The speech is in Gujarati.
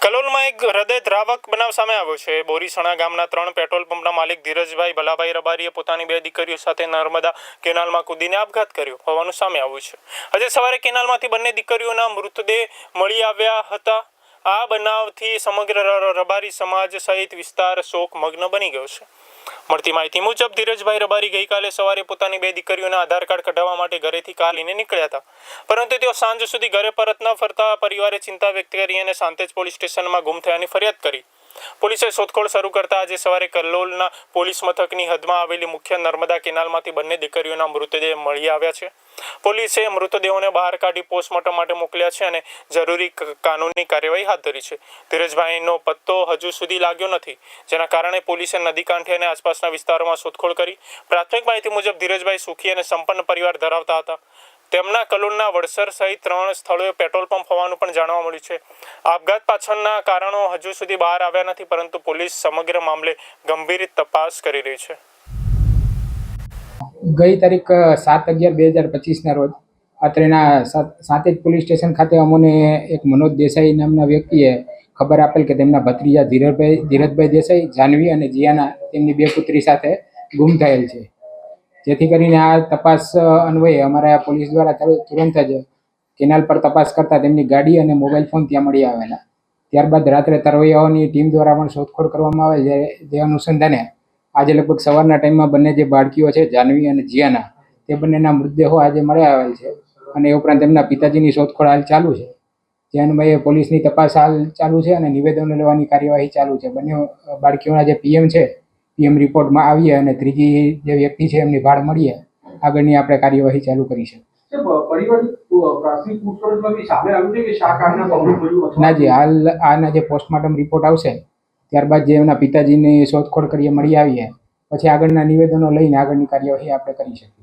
કલોલમાં એક હૃદય દ્રાવક બનાવ સામે આવ્યો છે. બોરીસણા ગામના ત્રણ પેટ્રોલ પંપના માલિક ધીરજભાઈ ભલાભાઈ રબારીએ પોતાની બે દીકરીઓ સાથે નર્મદા કેનાલમાં કૂદીને આપઘાત કર્યો હોવાનું સામે આવ્યું છે. આજે સવારે કેનાલમાંથી બંને દીકરીઓના મૃતદેહ મળી આવ્યા હતા. આ બનાવથી સમગ્ર રબારી સમાજ સહિત વિસ્તાર શોકમગ્ન બની ગયો છે. મળતી માહિતી મુજબ ધીરજભાઈ રબારી ગઈકાલે સવારે પોતાની બે દીકરીઓના આધાર કાર્ડ કઢાવવા માટે ઘરેથી કાર લઈને નીકળ્યા હતા. પરંતુ તેઓ સાંજ સુધી ઘરે પરત ન ફરતા પરિવારે ચિંતા વ્યક્ત કરી અને સાંતેજ પોલીસ સ્ટેશનમાં ગુમ થયાની ફરિયાદ કરી. પોલીસે શોધખોળ શરૂ કરતા આજે સવારે કલ્લોલના પોલીસ મથકની હદમાં આવેલી મુખ્ય નર્મદા કેનાલમાંથી બંને દીકરીઓના મૃતદેહ મળી આવ્યા છે. પોલીસે મૃતદેહોને બહાર કાઢી પોસ્ટમોર્ટમ માટે મોકલ્યા છે અને જરૂરી કાનૂની કાર્યવાહી હાથ ધરી છે. ધીરજભાઈનો પત્તો હજુ સુધી લાગ્યો નથી, જેના કારણે પોલીસે નદી કાંઠે અને આસપાસના વિસ્તારોમાં શોધખોળ કરી. પ્રાથમિક માહિતી મુજબ ધીરજભાઈ સુખી અને સંપન્ન પરિવાર ધરાવતા હતા. તેમના કલોલના વડસર સહિત ત્રણ સ્થળોએ પેટ્રોલ પંપ હોવાનું પણ જાણવા મળ્યું છે. આપઘાત પાછળના કારણો હજુ સુધી બહાર આવ્યા નથી, પરંતુ પોલીસ સમગ્ર મામલે ગંભીર તપાસ કરી રહી છે. ગઈ તારીખ સાત અગિયાર બે હજાર પચીસના રોજ અત્રેના સાતેજ પોલીસ સ્ટેશન ખાતે અમોને એક મનોજ દેસાઈ નામના વ્યક્તિએ ખબર આપેલ કે તેમના ભત્રીજા ધીરજભાઈ ધીરજભાઈ દેસાઈ, જાનવી અને જીયાના તેમની બે પુત્રી સાથે ગુમ થયેલ છે. જેથી કરીને આ તપાસ અન્વયે અમારા પોલીસ દ્વારા તર- તુરંત જ કેનાલ પર તપાસ કરતા તેમની ગાડી અને મોબાઈલ ફોન ત્યાં મળી આવેલા. ત્યારબાદ રાત્રે તરવૈયાઓની ટીમ દ્વારા પણ શોધખોળ કરવામાં આવે છે, જે અનુસંધાને આજે લગભગ સવારના ટાઈમમાં બંને જે બાળકીઓ છે, જાનવી અને જીયાના, તે બંનેના મૃતદેહો આજે મળી આવેલ છે અને એ ઉપરાંત તેમના પિતાજીની શોધખોળ હાલ ચાલુ છે. જે અન્વયે પોલીસની તપાસ હાલ ચાલુ છે અને નિવેદનો લેવાની કાર્યવાહી ચાલુ છે. બંને બાળકીઓના જે પીએમ છે પીએમ રિપોર્ટમાં આવીએ અને ત્રીજી જે વ્યક્તિ છે એમની ભાળ મળીએ આગળની આપણે કાર્યવાહી ચાલુ કરી છે ના જી હાલ આના જે પોસ્ટમોર્ટમ રિપોર્ટ આવશે ત્યારબાદ જે એમના પિતાજીની શોધખોળ કરીએ મળી આવીએ. પછી આગળના નિવેદનો લઈને આગળની કાર્યવાહી આપણે કરી શકીએ.